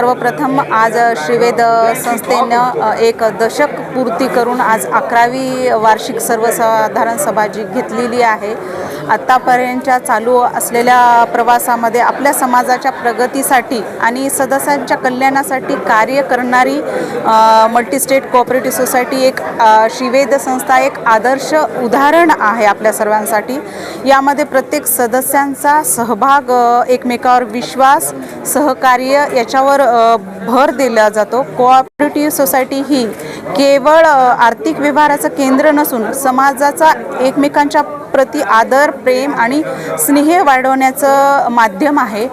सर्वप्रथम आज श्रीवेद संस्थेनं एक दशक पूर्ती करून आज अकरावी वार्षिक सर्वसाधारण सभा जी घेतलेली आहे आत्तापर्यंतच्या चालू असलेल्या प्रवासामध्ये आपल्या समाजाच्या प्रगतीसाठी आणि सदस्यांच्या कल्याणासाठी कार्य करणारी मल्टीस्टेट कोऑपरेटिव्ह सोसायटी एक श्रीवेद संस्था एक आदर्श उदाहरण आहे आपल्या सर्वांसाठी. यामध्ये प्रत्येक सदस्यांचा सहभाग एकमेकावर विश्वास सहकार्य याच्यावर भर दिला जातो. कोऑपरेटिव्ह सोसायटी ही केवळ आर्थिक व्यवहाराचं केंद्र नसून समाजाचा एकमेकांच्या प्रति आदर प्रेम आणि स्नेह वाढवण्याचं माध्यम आहे.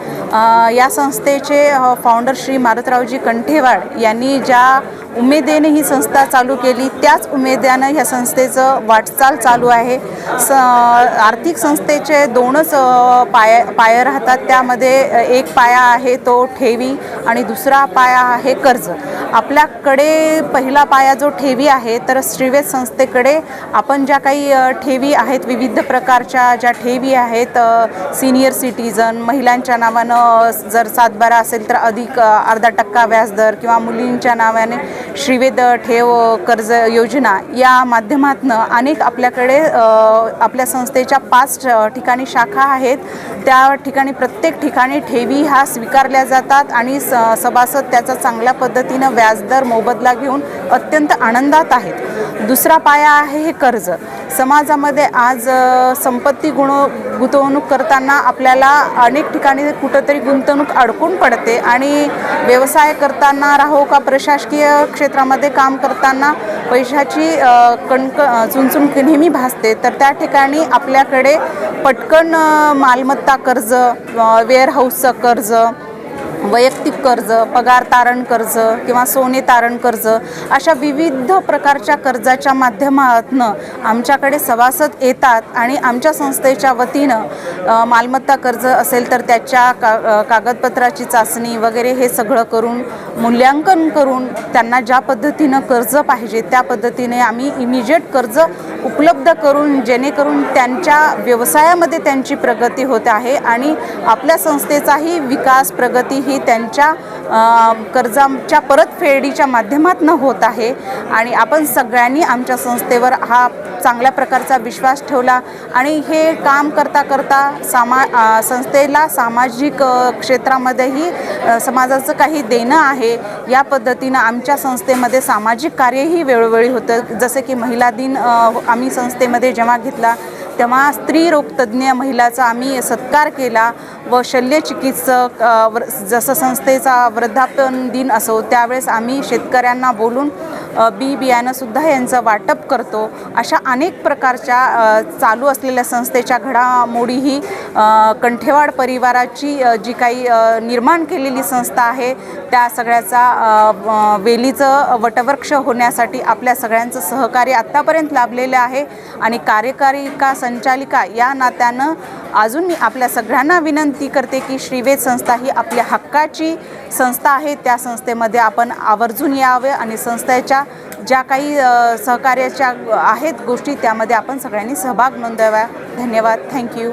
या संस्थेचे फाउंडर श्री मारुतरावजी कंठेवाड यांनी ज्या उमेदेने ही संस्था चालू केली. त्याच उमेद्यानं ह्या संस्थेचं वाटचाल चालू आहे. स आर्थिक संस्थेचे दोनच पाय पाय राहतात. त्यामध्ये एक पाया आहे तो ठेवी आणि दुसरा पाया आहे कर्ज. आपल्याकडे पहिला पाया जो ठेवी आहे तर श्रीवेद संस्थेकडे आपण ज्या काही ठेवी आहेत विविध प्रकारच्या ज्या ठेवी आहेत सिनियर सिटीजन महिलांच्या नावानं जर सातबारा असेल तर अधिक अर्धा टक्का व्याजदर किंवा मुलींच्या नावाने श्रीवेद ठेव कर्ज योजना या माध्यमातून अनेक आपल्याकडे आपल्या संस्थेच्या पाच ठिकाणी शाखा आहेत. त्या ठिकाणी प्रत्येक ठिकाणी ठेवी ह्या स्वीकारल्या जातात आणि स सभासद त्याचा चांगल्या पद्धतीनं व्या व्याजदर मोबदला घेऊन अत्यंत आनंदात आहेत. दुसरा पाया आहे हे कर्ज. समाजामध्ये आज संपत्ती गुण गुंतवणूक करताना आपल्याला अनेक ठिकाणी कुठंतरी गुंतवणूक अडकून पडते आणि व्यवसाय करताना राहो का प्रशासकीय क्षेत्रामध्ये काम करताना पैशाची कणक अ, नेहमी भासते तर त्या ठिकाणी आपल्याकडे पटकन मालमत्ता कर्ज वेअरहाऊसचं कर्ज वैयक्तिक कर्ज पगार तारण कर्ज किंवा सोने तारण कर्ज अशा विविध प्रकारच्या कर्जाच्या माध्यमातून आमच्याकडे सभासद येतात आणि आमच्या संस्थेच्या वतीनं मालमत्ता कर्ज असेल तर त्याच्या का कागदपत्राची चाचणी वगैरे हे सगळं करून मूल्यांकन करून त्यांना ज्या पद्धतीनं कर्ज पाहिजे त्या पद्धतीने आम्ही इमिजिएट कर्ज उपलब्ध करून जेणेकरून त्यांच्या व्यवसायामध्ये त्यांची प्रगती होत आहे आणि आपल्या संस्थेचाही विकास प्रगती ही त्यांच्या कर्जाच्या परतफेडीच्या माध्यमातून होत आहे. आणि आपण सगळ्यांनी आमच्या संस्थेवर हा चांगल्या प्रकारचा विश्वास ठेवला. आणि हे काम करता करता सामा संस्थेला सामाजिक क्षेत्रामध्येही समाजाचं काही देणं आहे. या पद्धतीनं आमच्या संस्थेमध्ये सामाजिक कार्यही वेळोवेळी होतं. जसे की महिला दिन आम्ही संस्थेमध्ये जेव्हा घेतला तेव्हा स्त्री रोगतज्ज्ञ महिलाचा आम्ही सत्कार केला व शल्यचिकित्सक अ, जसं संस्थेचा वृद्धापन दिन असो त्यावेळेस आम्ही शेतकऱ्यांना बोलून बी बियाणंसुद्धा यांचं वाटप करतो. अशा अनेक प्रकारच्या चालू असलेल्या संस्थेच्या घडामोडीही कंठेवाड परिवाराची जी काही निर्माण केलेली संस्था आहे त्या सगळ्याचा वेलीचं वटवृक्ष होण्यासाठी आपल्या सगळ्यांचं सहकार्य आत्तापर्यंत लाभलेलं आहे. आणि कार्यकारिका संचालिका या नात्यानं अजून मी आपल्या सगळ्यांना विनंती करते की श्रीवेद संस्था ही आपल्या हक्काची संस्था आहे. त्या संस्थेमध्ये आपण आवर्जून यावे आणि संस्थेच्या ज्या काही सहकार्याच्या आहेत गोष्टी त्यामध्ये आपण सगळ्यांनी सहभाग नोंदवा धन्यवाद. थँक्यू